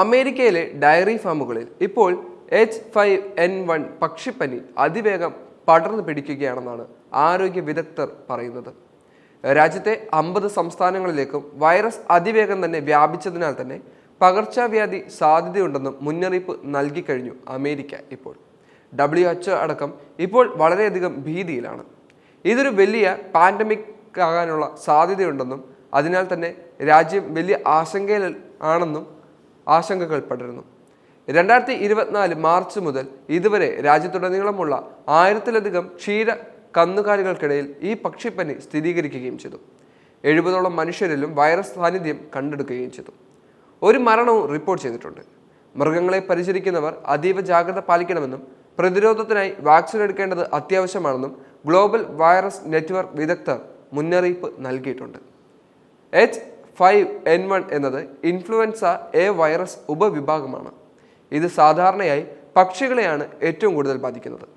അമേരിക്കയിലെ ഡയറി ഫാമുകളിൽ ഇപ്പോൾ H five N one പക്ഷിപ്പനി അതിവേഗം പടർന്നു പിടിക്കുകയാണെന്നാണ് ആരോഗ്യ വിദഗ്ധർ പറയുന്നത്. രാജ്യത്തെ അമ്പത് സംസ്ഥാനങ്ങളിലേക്കും വൈറസ് അതിവേഗം തന്നെ വ്യാപിച്ചതിനാൽ തന്നെ പകർച്ചവ്യാധി സാധ്യതയുണ്ടെന്നും മുന്നറിയിപ്പ് നൽകിക്കഴിഞ്ഞു അമേരിക്ക ഇപ്പോൾ. ഡബ്ല്യു എച്ച് അടക്കം ഇപ്പോൾ വളരെയധികം ഭീതിയിലാണ്. ഇതൊരു വലിയ പാൻഡമിക് ആകാനുള്ള സാധ്യതയുണ്ടെന്നും അതിനാൽ തന്നെ രാജ്യം വലിയ ആശങ്കയിൽ ആണെന്നും ആശങ്കകൾ പടരുന്നു. രണ്ടായിരത്തി ഇരുപത്തിനാല് മാർച്ച് മുതൽ ഇതുവരെ രാജ്യത്തുടനീളമുള്ള ആയിരത്തിലധികം ക്ഷീര കന്നുകാലികൾക്കിടയിൽ ഈ പക്ഷിപ്പനി സ്ഥിരീകരിക്കുകയും ചെയ്തു. എഴുപതോളം മനുഷ്യരിലും വൈറസ് സാന്നിധ്യം കണ്ടെടുക്കുകയും ചെയ്തു. ഒരു മരണവും റിപ്പോർട്ട് ചെയ്തിട്ടുണ്ട്. മൃഗങ്ങളെ പരിചരിക്കുന്നവർ അതീവ ജാഗ്രത പാലിക്കണമെന്നും പ്രതിരോധത്തിനായി വാക്സിൻ എടുക്കേണ്ടത് അത്യാവശ്യമാണെന്നും ഗ്ലോബൽ വൈറസ് നെറ്റ്വർക്ക് വിദഗ്ധർ മുന്നറിയിപ്പ് നൽകിയിട്ടുണ്ട്. എച്ച്. ഫൈവ് എൻ വൺ എന്നത് ഇൻഫ്ലുവൻസ എ വൈറസ് ഉപവിഭാഗമാണ്. ഇത് സാധാരണയായി പക്ഷികളെയാണ് ഏറ്റവും കൂടുതൽ ബാധിക്കുന്നത്.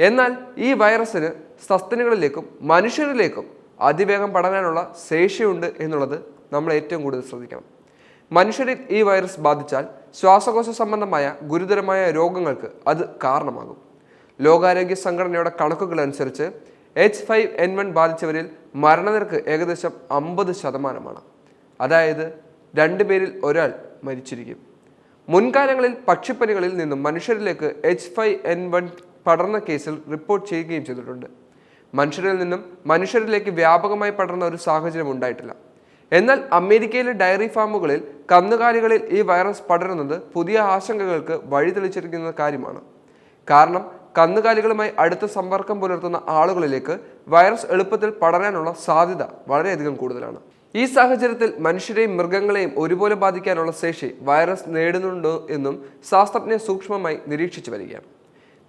എന്നാൽ ഈ വൈറസിന് സസ്തനികളിലേക്കും മനുഷ്യരിലേക്കും അതിവേഗം പടരാനുള്ള ശേഷിയുണ്ട് എന്നുള്ളത് നമ്മൾ ഏറ്റവും കൂടുതൽ ശ്രദ്ധിക്കണം. മനുഷ്യരിൽ ഈ വൈറസ് ബാധിച്ചാൽ ശ്വാസകോശ സംബന്ധമായ ഗുരുതരമായ രോഗങ്ങൾക്ക് അത് കാരണമാകും. ലോകാരോഗ്യ സംഘടനയുടെ കണക്കുകൾ അനുസരിച്ച് എച്ച് ഫൈവ് എൻ വൺ ബാധിച്ചവരിൽ മരണനിരക്ക് ഏകദേശം അമ്പത് ശതമാനമാണ്. അതായത് രണ്ടുപേരിൽ ഒരാൾ മരിച്ചിരിക്കും. മുൻകാലങ്ങളിൽ പക്ഷിപ്പനികളിൽ നിന്നും മനുഷ്യരിലേക്ക് എച്ച് ഫൈവ് എൻ വൺ പടർന്ന കേസിൽ റിപ്പോർട്ട് ചെയ്യുകയും ചെയ്തിട്ടുണ്ട്. മനുഷ്യരിൽ നിന്നും മനുഷ്യരിലേക്ക് വ്യാപകമായി പടർന്ന ഒരു സാഹചര്യം ഉണ്ടായിട്ടില്ല. എന്നാൽ അമേരിക്കയിലെ ഡയറി ഫാമുകളിൽ കന്നുകാലികളിൽ ഈ വൈറസ് പടരുന്നത് പുതിയ ആശങ്കകൾക്ക് വഴിതെളിച്ചിരിക്കുന്ന കാര്യമാണ്. കാരണം കന്നുകാലികളുമായി അടുത്ത സമ്പർക്കം പുലർത്തുന്ന ആളുകളിലേക്ക് വൈറസ് എളുപ്പത്തിൽ പടരാനുള്ള സാധ്യത വളരെയധികം കൂടുതലാണ്. ഈ സാഹചര്യത്തിൽ മനുഷ്യരെയും മൃഗങ്ങളെയും ഒരുപോലെ ബാധിക്കാനുള്ള ശേഷി വൈറസ് നേടുന്നുണ്ടോ എന്നും ശാസ്ത്രജ്ഞർ സൂക്ഷ്മമായി നിരീക്ഷിച്ചു വരികയാണ്.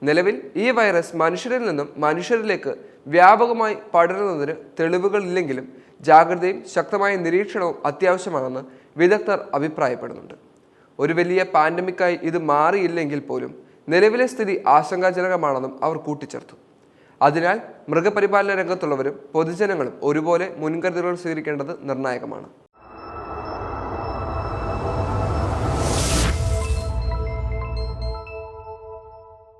നിലവിൽ ഈ വൈറസ് മനുഷ്യരിൽ നിന്നും മനുഷ്യരിലേക്ക് വ്യാപകമായി പടരുന്നതിന് തെളിവുകളില്ലെങ്കിലും ജാഗ്രതയും ശക്തമായ നിരീക്ഷണവും അത്യാവശ്യമാണെന്ന് വിദഗ്ധർ അഭിപ്രായപ്പെടുന്നുണ്ട്. ഒരു വലിയ പാൻഡമിക്കായി ഇത് മാറിയില്ലെങ്കിൽ പോലും നിലവിലെ സ്ഥിതി ആശങ്കാജനകമാണെന്നും അവർ കൂട്ടിച്ചേർത്തു. അതിനാൽ മൃഗപരിപാലന രംഗത്തുള്ളവരും പൊതുജനങ്ങളും ഒരുപോലെ മുൻകരുതലുകൾ സ്വീകരിക്കേണ്ടത് നിർണായകമാണ്.